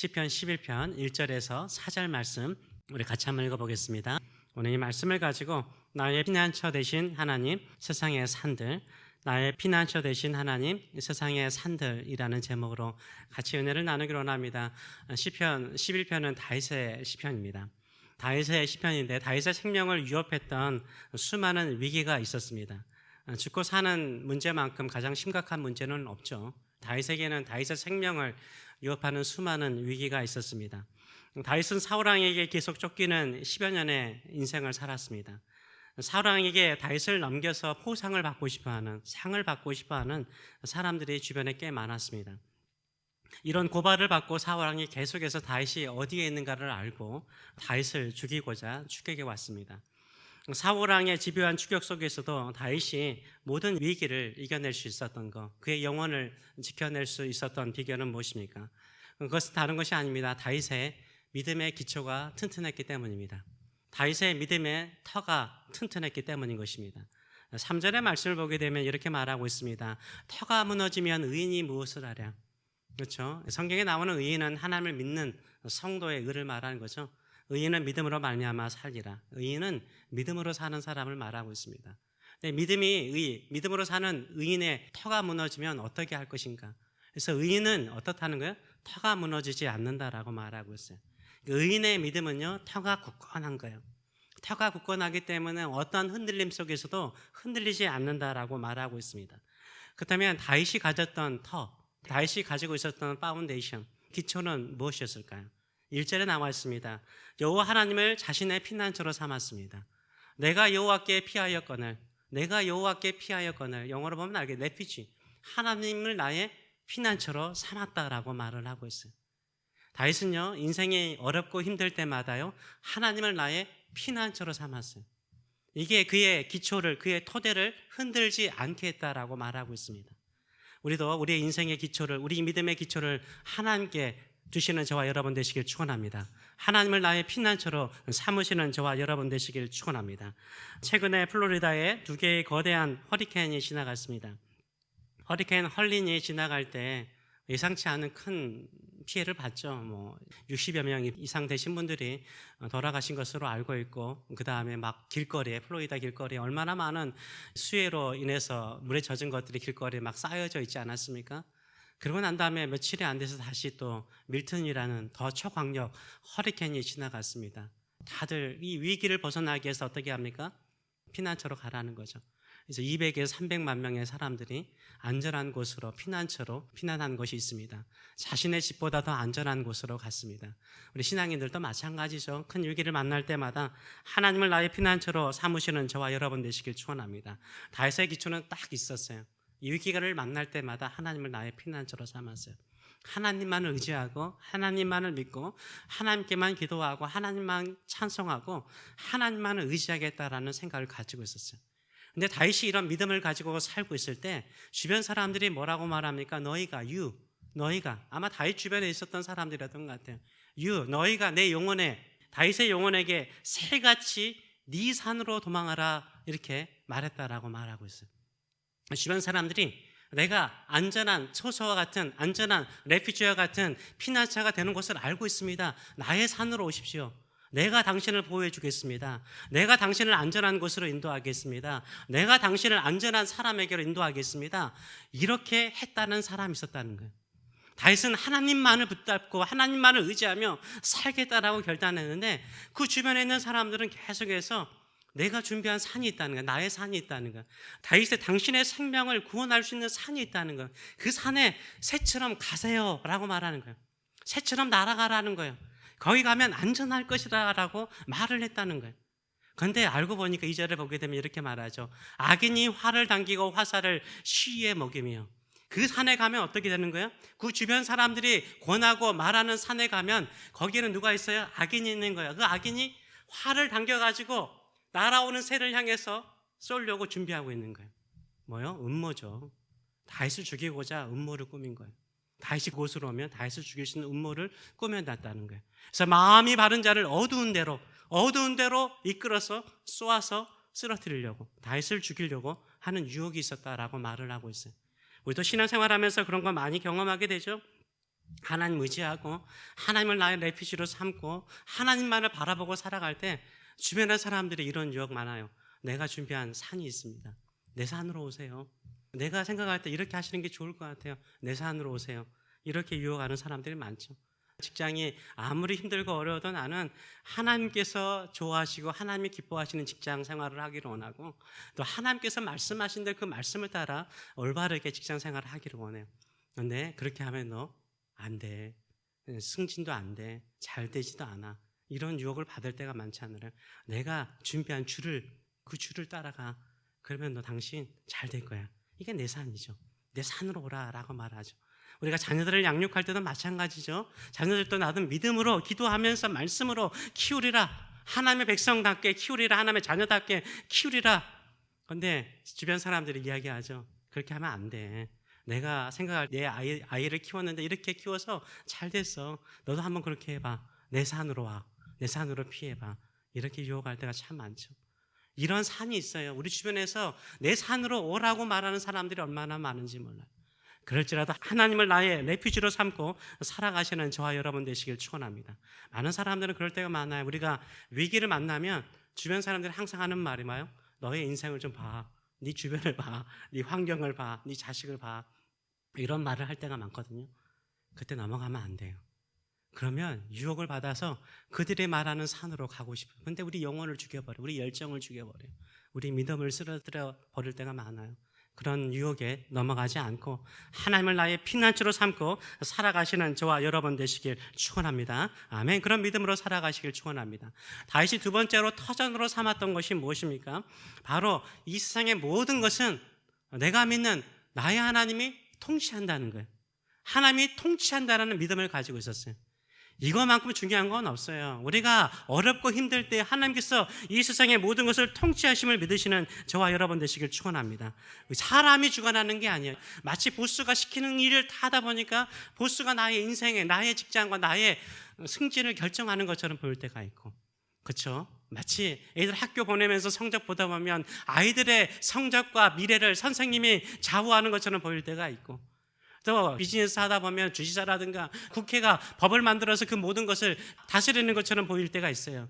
시편 11편 1절에서 4절 말씀 우리 같이 한번 읽어보겠습니다. 오늘 이 말씀을 가지고 나의 피난처 되신 하나님 세상의 산들 나의 피난처 되신 하나님 세상의 산들이라는 제목으로 같이 은혜를 나누기로 원합니다. 시편 11편은 다윗의 시편입니다. 다윗의 시편인데 다윗의 생명을 위협했던 수많은 위기가 있었습니다. 죽고 사는 문제만큼 가장 심각한 문제는 없죠. 다윗에게는 다윗의 생명을 위협하는 수많은 위기가 있었습니다. 다윗은 사울왕에게 계속 쫓기는 10여 년의 인생을 살았습니다. 사울왕에게 다윗을 넘겨서 포상을 받고 싶어하는 상을 받고 싶어하는 사람들이 주변에 꽤 많았습니다. 이런 고발을 받고 사울왕이 계속해서 다윗이 어디에 있는가를 알고 다윗을 죽이고자 추격해 왔습니다. 사울왕의 집요한 추격 속에서도 다윗이 모든 위기를 이겨낼 수 있었던 것, 그의 영혼을 지켜낼 수 있었던 비결은 무엇입니까? 그것은 다른 것이 아닙니다. 다윗의 믿음의 기초가 튼튼했기 때문입니다. 다윗의 믿음의 터가 튼튼했기 때문인 것입니다. 3절의 말씀을 보게 되면 이렇게 말하고 있습니다. 터가 무너지면 의인이 무엇을 하랴? 그렇죠? 성경에 나오는 의인은 하나님을 믿는 성도의 의를 말하는 거죠. 의인은 믿음으로 말미암아 살리라. 의인은 믿음으로 사는 사람을 말하고 있습니다. 네, 믿음이 의, 믿음으로 사는 의인의 터가 무너지면 어떻게 할 것인가? 그래서 의인은 어떻다는 거예요? 터가 무너지지 않는다라고 말하고 있어요. 의인의 믿음은요, 터가 굳건한 거예요. 터가 굳건하기 때문에 어떠한 흔들림 속에서도 흔들리지 않는다라고 말하고 있습니다. 그렇다면 다윗이 가졌던 터, 다윗이 가지고 있었던 파운데이션, 기초는 무엇이었을까요? 1절에 나와 있습니다. 여호와 하나님을 자신의 피난처로 삼았습니다. 내가 여호와께 피하였거늘 내가 여호와께 피하였거늘 영어로 보면 알게 레피지 하나님을 나의 피난처로 삼았다라고 말을 하고 있어요. 다윗은요 인생이 어렵고 힘들 때마다요 하나님을 나의 피난처로 삼았어요. 이게 그의 기초를 그의 토대를 흔들지 않게 했다라고 말하고 있습니다. 우리도 우리의 인생의 기초를 우리 믿음의 기초를 하나님께 주시는 저와 여러분 되시길 축원합니다. 하나님을 나의 피난처로 삼으시는 저와 여러분 되시길 축원합니다. 최근에 플로리다에 두 개의 거대한 허리케인이 지나갔습니다. 허리케인 헐린이 지나갈 때 예상치 않은 큰 피해를 봤죠. 뭐 60여 명 이상 되신 분들이 돌아가신 것으로 알고 있고 그 다음에 막 길거리에 플로리다 길거리에 얼마나 많은 수해로 인해서 물에 젖은 것들이 길거리에 막 쌓여져 있지 않았습니까? 그러고 난 다음에 며칠이 안 돼서 다시 또 밀턴이라는 더 초강력 허리케인이 지나갔습니다. 다들 이 위기를 벗어나기 위해서 어떻게 합니까? 피난처로 가라는 거죠. 그래서 200에서 300만 명의 사람들이 안전한 곳으로 피난처로 피난한 곳이 있습니다. 자신의 집보다 더 안전한 곳으로 갔습니다. 우리 신앙인들도 마찬가지죠. 큰 위기를 만날 때마다 하나님을 나의 피난처로 삼으시는 저와 여러분 되시길 축원합니다. 다윗의 기초는 딱 있었어요. 이 위기를 만날 때마다 하나님을 나의 피난처로 삼았어요. 하나님만을 의지하고 하나님만을 믿고 하나님께만 기도하고 하나님만 찬송하고 하나님만을 의지하겠다라는 생각을 가지고 있었어요. 근데 다윗이 이런 믿음을 가지고 살고 있을 때 주변 사람들이 뭐라고 말합니까? 너희가 유 너희가 아마 다윗 주변에 있었던 사람들이었던 것 같아요. 유 너희가 내 영혼에 다윗의 영혼에게 새같이 네 산으로 도망하라 이렇게 말했다라고 말하고 있어요. 주변 사람들이 내가 안전한 초소와 같은 안전한 레피지와 같은 피난처가 되는 곳을 알고 있습니다. 나의 산으로 오십시오. 내가 당신을 보호해 주겠습니다. 내가 당신을 안전한 곳으로 인도하겠습니다. 내가 당신을 안전한 사람에게로 인도하겠습니다. 이렇게 했다는 사람이 있었다는 거예요. 다윗은 하나님만을 붙잡고 하나님만을 의지하며 살겠다라고 결단했는데 그 주변에 있는 사람들은 계속해서 내가 준비한 산이 있다는 거야. 나의 산이 있다는 거야. 다윗의 당신의 생명을 구원할 수 있는 산이 있다는 거야. 그 산에 새처럼 가세요. 라고 말하는 거예요. 새처럼 날아가라는 거예요. 거기 가면 안전할 것이다. 라고 말을 했다는 거예요. 그런데 알고 보니까 이 절을 보게 되면 이렇게 말하죠. 악인이 활을 당기고 화살을 시위에 먹이며 그 산에 가면 어떻게 되는 거예요? 그 주변 사람들이 권하고 말하는 산에 가면 거기에는 누가 있어요? 악인이 있는 거예요. 그 악인이 활을 당겨가지고 날아오는 새를 향해서 쏠려고 준비하고 있는 거예요. 뭐요? 음모죠. 다윗을 죽이고자 음모를 꾸민 거예요. 다윗이 곳으로 오면 다윗을 죽일 수 있는 음모를 꾸며놨다는 거예요. 그래서 마음이 바른 자를 어두운 대로 어두운 대로 이끌어서 쏘아서 쓰러뜨리려고 다윗을 죽이려고 하는 유혹이 있었다라고 말을 하고 있어요. 우리도 신앙생활하면서 그런 거 많이 경험하게 되죠. 하나님 의지하고 하나님을 나의 레피지로 삼고 하나님만을 바라보고 살아갈 때 주변의 사람들이 이런 유혹 많아요. 내가 준비한 산이 있습니다. 내 산으로 오세요. 내가 생각할 때 이렇게 하시는 게 좋을 것 같아요. 내 산으로 오세요. 이렇게 유혹하는 사람들이 많죠. 직장이 아무리 힘들고 어려워도 나는 하나님께서 좋아하시고 하나님이 기뻐하시는 직장 생활을 하기를 원하고 또 하나님께서 말씀하신 대로 그 말씀을 따라 올바르게 직장 생활을 하기를 원해요. 근데 그렇게 하면 너 안 돼. 승진도 안 돼. 잘 되지도 않아. 이런 유혹을 받을 때가 많지 않으려 내가 준비한 줄을 그 줄을 따라가. 그러면 너 당신 잘 될 거야. 이게 내 산이죠. 내 산으로 오라라고 말하죠. 우리가 자녀들을 양육할 때도 마찬가지죠. 자녀들도 나도 믿음으로 기도하면서 말씀으로 키우리라. 하나님의 백성답게 키우리라. 하나님의 자녀답게 키우리라. 근데 주변 사람들이 이야기하죠. 그렇게 하면 안 돼. 내가 생각할 내 아이, 아이를 키웠는데 이렇게 키워서 잘 됐어. 너도 한번 그렇게 해봐. 내 산으로 와. 내 산으로 피해봐. 이렇게 유혹할 때가 참 많죠. 이런 산이 있어요. 우리 주변에서 내 산으로 오라고 말하는 사람들이 얼마나 많은지 몰라요. 그럴지라도 하나님을 나의 레퓨지로 삼고 살아가시는 저와 여러분 되시길 축원합니다. 많은 사람들은 그럴 때가 많아요. 우리가 위기를 만나면 주변 사람들이 항상 하는 말이 뭐요? 너의 인생을 좀 봐. 네 주변을 봐. 네 환경을 봐. 네 자식을 봐. 이런 말을 할 때가 많거든요. 그때 넘어가면 안 돼요. 그러면 유혹을 받아서 그들의 말하는 산으로 가고 싶어요. 근데 우리 영혼을 죽여버려. 우리 열정을 죽여버려. 우리 믿음을 쓰러뜨려 버릴 때가 많아요. 그런 유혹에 넘어가지 않고 하나님을 나의 피난처로 삼고 살아가시는 저와 여러분 되시길 축원합니다. 아멘. 그런 믿음으로 살아가시길 축원합니다. 다윗이 두 번째로 터전으로 삼았던 것이 무엇입니까? 바로 이 세상의 모든 것은 내가 믿는 나의 하나님이 통치한다는 거예요. 하나님이 통치한다는 믿음을 가지고 있었어요. 이거만큼 중요한 건 없어요. 우리가 어렵고 힘들 때 하나님께서 이 세상의 모든 것을 통치하심을 믿으시는 저와 여러분 되시길 축원합니다. 사람이 주관하는 게 아니에요. 마치 보스가 시키는 일을 다 하다 보니까 보스가 나의 인생에 나의 직장과 나의 승진을 결정하는 것처럼 보일 때가 있고. 그렇죠? 마치 애들 학교 보내면서 성적 보다 보면 아이들의 성적과 미래를 선생님이 좌우하는 것처럼 보일 때가 있고 또 비즈니스 하다 보면 주지사라든가 국회가 법을 만들어서 그 모든 것을 다스리는 것처럼 보일 때가 있어요.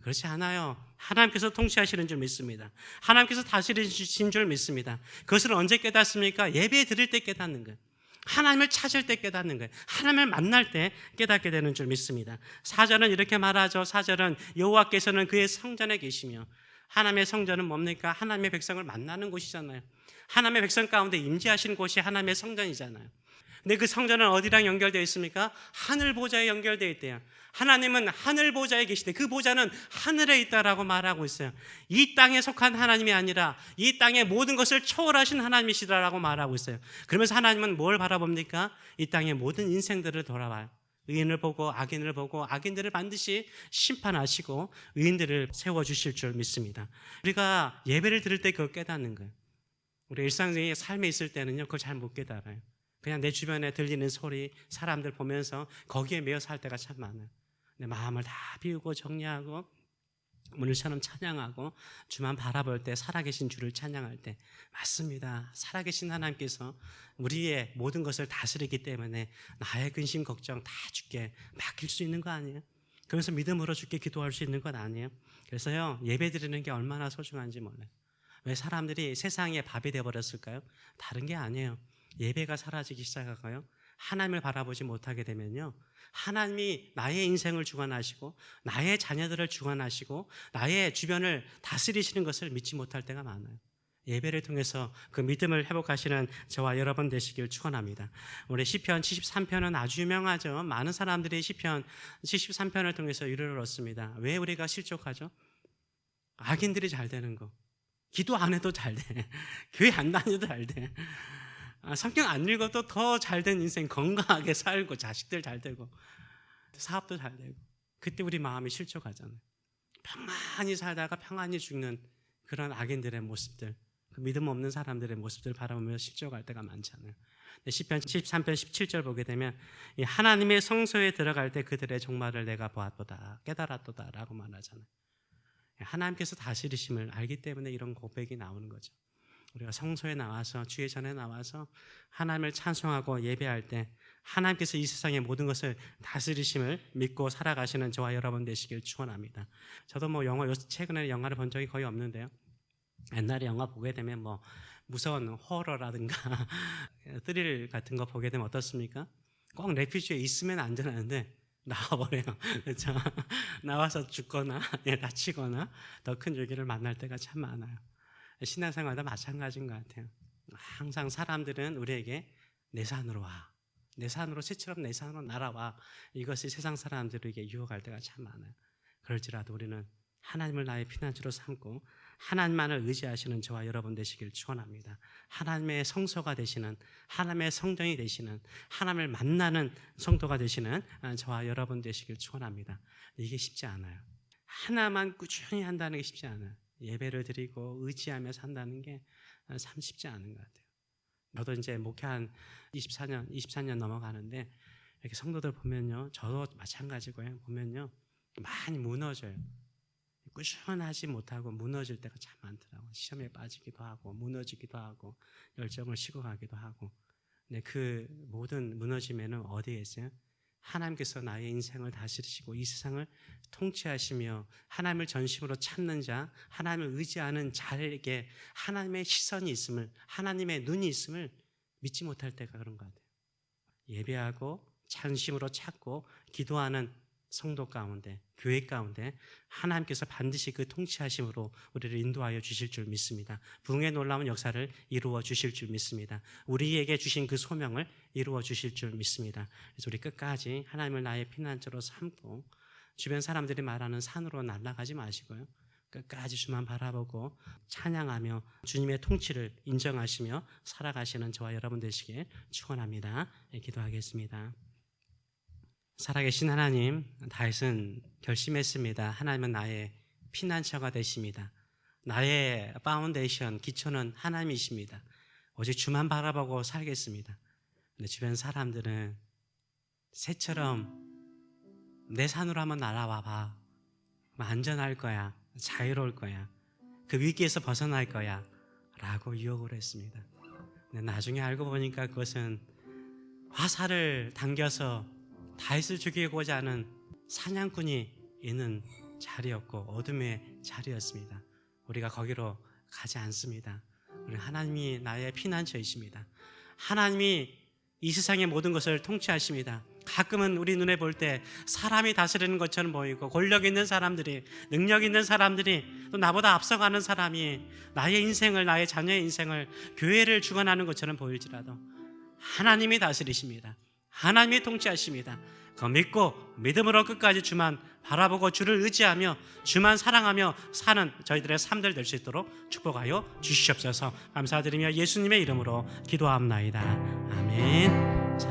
그렇지 않아요. 하나님께서 통치하시는 줄 믿습니다. 하나님께서 다스리신 줄 믿습니다. 그것을 언제 깨닫습니까? 예배 드릴 때 깨닫는 거예요. 하나님을 찾을 때 깨닫는 거예요. 하나님을 만날 때 깨닫게 되는 줄 믿습니다. 사절은 이렇게 말하죠. 사절은 여호와께서는 그의 성전에 계시며 하나님의 성전은 뭡니까? 하나님의 백성을 만나는 곳이잖아요. 하나님의 백성 가운데 임재하시는 곳이 하나님의 성전이잖아요. 근데 그 성전은 어디랑 연결되어 있습니까? 하늘 보좌에 연결되어 있대요. 하나님은 하늘 보좌에 계시대. 그 보좌는 하늘에 있다라고 말하고 있어요. 이 땅에 속한 하나님이 아니라 이 땅의 모든 것을 초월하신 하나님이시다라고 말하고 있어요. 그러면서 하나님은 뭘 바라봅니까? 이 땅의 모든 인생들을 돌아봐요. 의인을 보고 악인을 보고 악인들을 반드시 심판하시고 의인들을 세워 주실 줄 믿습니다. 우리가 예배를 드릴 때 그걸 깨닫는 거예요. 우리 일상적인 삶에 있을 때는요, 그걸 잘 못 깨달아요. 그냥 내 주변에 들리는 소리, 사람들 보면서 거기에 매여 살 때가 참 많아요. 내 마음을 다 비우고 정리하고 오늘처럼 찬양하고 주만 바라볼 때 살아계신 주를 찬양할 때 맞습니다. 살아계신 하나님께서 우리의 모든 것을 다스리기 때문에 나의 근심 걱정 다 주께 맡길 수 있는 거 아니에요? 그래서 믿음으로 주께 기도할 수 있는 것 아니에요? 그래서요 예배 드리는 게 얼마나 소중한지 몰라요. 왜 사람들이 세상의 밥이 되어버렸을까요? 다른 게 아니에요. 예배가 사라지기 시작하고요. 하나님을 바라보지 못하게 되면요. 하나님이 나의 인생을 주관하시고 나의 자녀들을 주관하시고 나의 주변을 다스리시는 것을 믿지 못할 때가 많아요. 예배를 통해서 그 믿음을 회복하시는 저와 여러분 되시길 축원합니다. 우리 시편 73편은 아주 유명하죠. 많은 사람들이 시편 73편을 통해서 위로를 얻습니다. 왜 우리가 실족하죠? 악인들이 잘 되는 거. 기도 안 해도 잘 돼. 교회 안 다녀도 잘 돼. 아, 성경 안 읽어도 더 잘된 인생 건강하게 살고 자식들 잘 되고 사업도 잘 되고 그때 우리 마음이 실족하잖아요. 평안히 살다가 평안히 죽는 그런 악인들의 모습들, 그 믿음 없는 사람들의 모습들 바라보며 실족할 때가 많잖아요. 시편 13편 17절 보게 되면 하나님의 성소에 들어갈 때 그들의 종말을 내가 보았도다 깨달았도다라고 말하잖아요. 하나님께서 다스리심을 알기 때문에 이런 고백이 나오는 거죠. 우리가 성소에 나와서 주의 전에 나와서 하나님을 찬송하고 예배할 때 하나님께서 이 세상의 모든 것을 다스리심을 믿고 살아가시는 저와 여러분 되시길 축원합니다. 저도 뭐 영화 요 최근에 영화를 본 적이 거의 없는데요. 옛날에 영화 보게 되면 뭐 무서운 호러라든가 스릴 같은 거 보게 되면 어떻습니까? 꼭 레퓨지에 있으면 안전하는데 나와버려요. 그렇죠? 나와서 죽거나 예, 다치거나 더 큰 위기를 만날 때가 참 많아요. 신앙생활도 마찬가지인 것 같아요. 항상 사람들은 우리에게 내 산으로 와. 내 산으로 새처럼 내 산으로 날아와. 이것이 세상 사람들에게 유혹할 때가 참 많아요. 그럴지라도 우리는 하나님을 나의 피난처로 삼고 하나님만을 의지하시는 저와 여러분 되시길 축원합니다. 하나님의 성소가 되시는 하나님의 성전이 되시는 하나님을 만나는 성도가 되시는 저와 여러분 되시길 축원합니다. 이게 쉽지 않아요. 하나만 꾸준히 한다는 게 쉽지 않아요. 예배를 드리고 의지하며 산다는 게 참 쉽지 않은 것 같아요. 저도 이제 목회한 24년, 24년 넘어가는데 이렇게 성도들 보면요, 저도 마찬가지고요. 보면요, 많이 무너져요. 꾸준하지 못하고 무너질 때가 참 많더라고요. 시험에 빠지기도 하고 무너지기도 하고 열정을 식어가기도 하고. 근데 그 모든 무너짐에는 어디에 있어요? 하나님께서 나의 인생을 다스리시고 이 세상을 통치하시며 하나님을 전심으로 찾는 자, 하나님을 의지하는 자에게 하나님의 시선이 있음을, 하나님의 눈이 있음을 믿지 못할 때가 그런 것 같아요. 예배하고 전심으로 찾고 기도하는 성도 가운데, 교회 가운데 하나님께서 반드시 그 통치하심으로 우리를 인도하여 주실 줄 믿습니다. 부흥의 놀라운 역사를 이루어 주실 줄 믿습니다. 우리에게 주신 그 소명을 이루어 주실 줄 믿습니다. 그래서 우리 끝까지 하나님을 나의 피난처로 삼고 주변 사람들이 말하는 산으로 날아가지 마시고요. 끝까지 주만 바라보고 찬양하며 주님의 통치를 인정하시며 살아가시는 저와 여러분 되시길 축원합니다. 예, 기도하겠습니다. 살아계신 하나님, 다윗은 결심했습니다. 하나님은 나의 피난처가 되십니다. 나의 파운데이션, 기초는 하나님이십니다. 오직 주만 바라보고 살겠습니다. 근데 주변 사람들은 새처럼 내 산으로 한번 날아와 봐. 안전할 거야. 자유로울 거야. 그 위기에서 벗어날 거야. 라고 유혹을 했습니다. 근데 나중에 알고 보니까 그것은 화살을 당겨서 다윗을 죽이고자 하는 사냥꾼이 있는 자리였고 어둠의 자리였습니다. 우리가 거기로 가지 않습니다. 우리 하나님이 나의 피난처이십니다. 하나님이 이 세상의 모든 것을 통치하십니다. 가끔은 우리 눈에 볼 때 사람이 다스리는 것처럼 보이고 권력 있는 사람들이 능력 있는 사람들이 또 나보다 앞서가는 사람이 나의 인생을 나의 자녀의 인생을 교회를 주관하는 것처럼 보일지라도 하나님이 다스리십니다. 하나님이 통치하십니다. 그 믿고 믿음으로 끝까지 주만 바라보고 주를 의지하며 주만 사랑하며 사는 저희들의 삶들 될 수 있도록 축복하여 주시옵소서. 감사드리며 예수님의 이름으로 기도합나이다. 아멘.